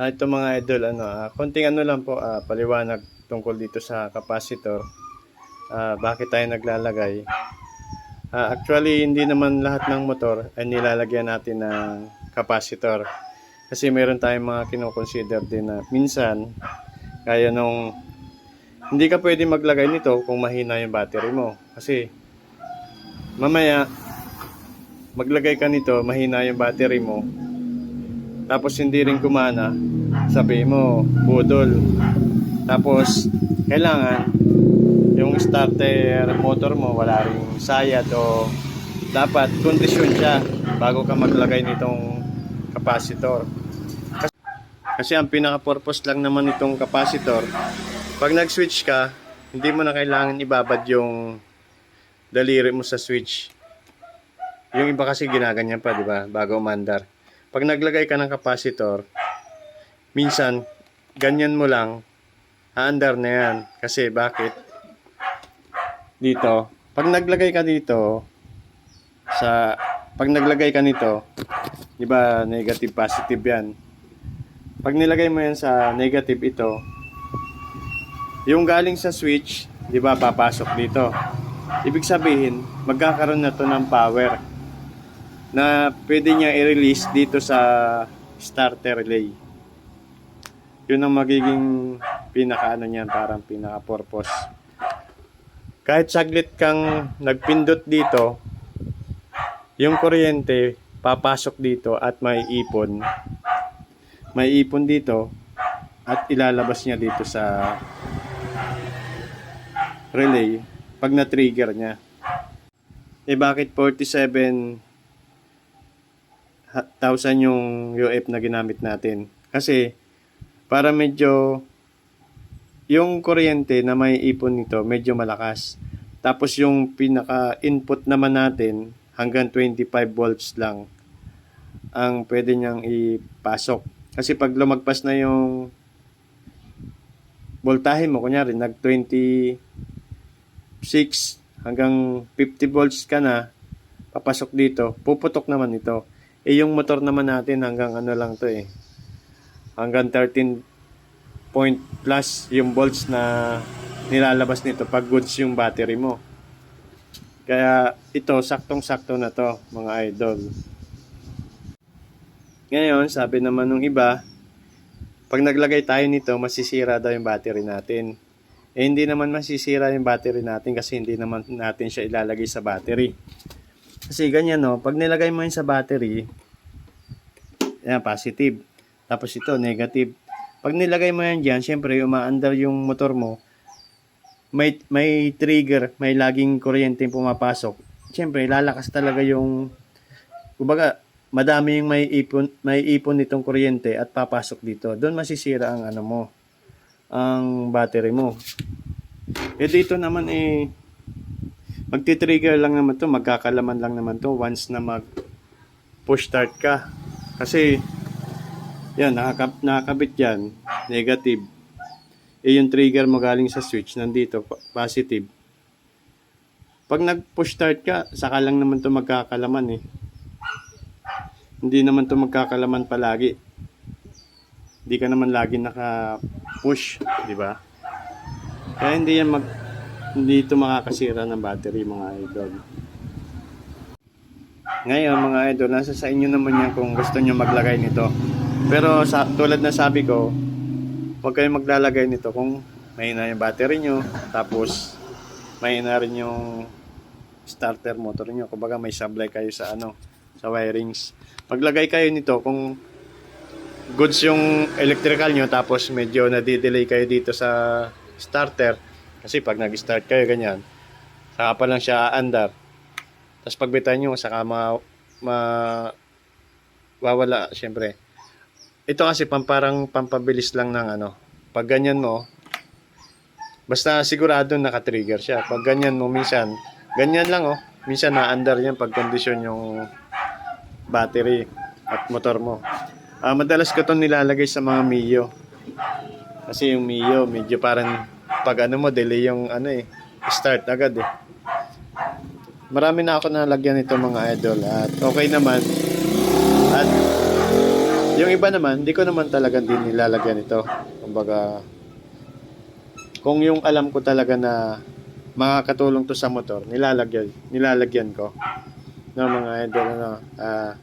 Ah, ito mga idol, ano, ah, konting ano lang po, ah, paliwanag tungkol dito sa capacitor. Ah, bakit tayo naglalagay? Ah, actually, hindi naman lahat ng motor ay nilalagyan natin ng capacitor. Kasi meron tayong mga kinoconsider din na minsan, kaya nung hindi ka pwede maglagay nito kung mahina yung battery mo. Kasi mamaya, maglagay ka nito, mahina yung battery mo, tapos hindi rin gumana, sabi mo, budol. Tapos, kailangan, yung starter motor mo, wala ring sayad o dapat kondisyon siya bago ka maglagay nitong capacitor. Kasi, kasi ang pinaka-purpose lang naman nitong capacitor, pag nag-switch ka, hindi mo na kailangan ibabad yung daliri mo sa switch. Yung iba kasi ginaganyan pa, di ba? Bago umandar. Pag naglagay ka ng capacitor, minsan, ganyan mo lang, aandar na yan. Kasi bakit? Dito, pag naglagay ka dito, sa, pag naglagay ka nito, di ba, negative, positive yan. Pag nilagay mo yan sa negative ito, yung galing sa switch, di ba, papasok dito. Ibig sabihin, magkakaroon na to ng power na pwede niya i-release dito sa starter relay. Yun ang magiging pinaka ano niyan, parang pinaka purpose. Kahit saglit kang nagpindot dito, yung kuryente papasok dito at may ipon. May ipon dito at ilalabas niya dito sa relay pag na-trigger niya. Eh bakit 47 ha- thousand yung UF na ginamit natin? Kasi para medyo yung kuryente na may ipon nito medyo malakas. Tapos yung pinaka-input naman natin hanggang 25 volts lang ang pwede niyang ipasok. Kasi pag lumagpas na yung voltahe mo, kunyari nag 26 hanggang 50 volts ka na, papasok dito, puputok naman ito. Eh yung motor naman natin hanggang ano lang to eh. Hanggang 13 point plus yung volts na nilalabas nito pag goods yung battery mo. Kaya ito, saktong-sakto na to mga idol. Ngayon, sabi naman nung iba, pag naglagay tayo nito, masisira daw yung battery natin. Eh, hindi naman masisira yung battery natin kasi hindi naman natin siya ilalagay sa battery. Kasi ganyan no, pag nilagay mo yun sa battery, yan, positive. Tapos ito, negative. Pag nilagay mo yan dyan, syempre, umaandar yung motor mo, may, may trigger, may laging kuryente yung pumapasok. Syempre, lalakas talaga yung, kumbaga, madami yung may ipon, may ipon nitong kuryente at papasok dito. Doon masisira ang ano mo, ang battery mo. Eh dito naman eh, magti-trigger lang naman to, magkakalaman lang naman to once na mag push start ka. Kasi, yan, nakakab nakakabit yan, negative. Eh yung trigger mo galing sa switch, nandito, positive. Pag nag-push start ka, saka lang naman to magkakalaman eh. Hindi naman to magkakalaman palagi. Hindi ka naman lagi naka-push, di ba? Kaya hindi yan mag hindi ito makakasira ng battery mga idol. Ngayon mga idol, nasa sa inyo naman yan kung gusto nyo maglagay nito. Pero sa, tulad na sabi ko, huwag kayong maglalagay nito kung mahina yung battery nyo, tapos mahina rin yung starter motor nyo. Kumbaga may sablay kayo sa ano, sa wirings. Maglagay kayo nito kung goods yung electrical nyo, tapos medyo nadidelay kayo dito sa starter. Kasi pag nag-start kayo ganyan, saka pa lang siya aandar. Tapos pagbitan nyo, saka ma, ma wawala, syempre. Ito kasi pamparang pampabilis lang ng ano. Pag ganyan mo, basta sigurado naka-trigger siya. Pag ganyan mo, minsan, ganyan lang oh. Minsan na-under yan pag kondisyon yung battery at motor mo. Ah, madalas ko itong nilalagay sa mga Mio. Kasi yung Mio, medyo parang pag ano mo, delay yung ano eh, start agad eh. Marami na ako nalagyan nito mga idol at okay naman. At Yung iba naman, di ko naman talaga din nilalagyan ito. Kumbaga, kung yung alam ko talaga na makakatulong to sa motor, nilalagyan, nilalagyan ko. No, mga idol, ano, ah,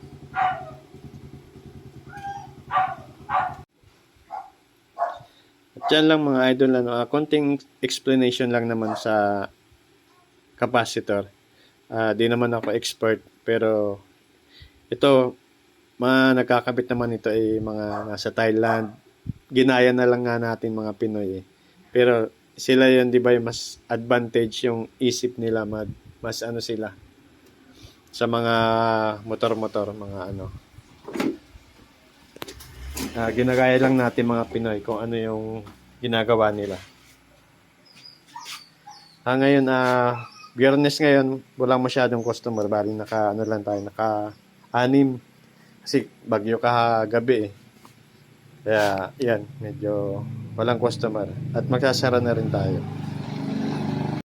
At yan lang mga idol, ano, ah, konting explanation lang naman sa capacitor. Ah, di naman ako expert, pero ito, mga nagkakabit naman ito ay mga nasa Thailand. Ginaya na lang nga natin mga Pinoy eh. Pero sila yun, di ba, yung mas advantage yung isip nila, mad, mas ano sila sa mga motor-motor, mga ano. Ah, ginagaya lang natin mga Pinoy kung ano yung ginagawa nila. Ah, ngayon, ah, biyernes ngayon, walang masyadong customer. Bali, naka, ano lang tayo, naka anim. Kasi bagyo kagabi eh. Kaya, yan, medyo walang customer. At magsasara na rin tayo.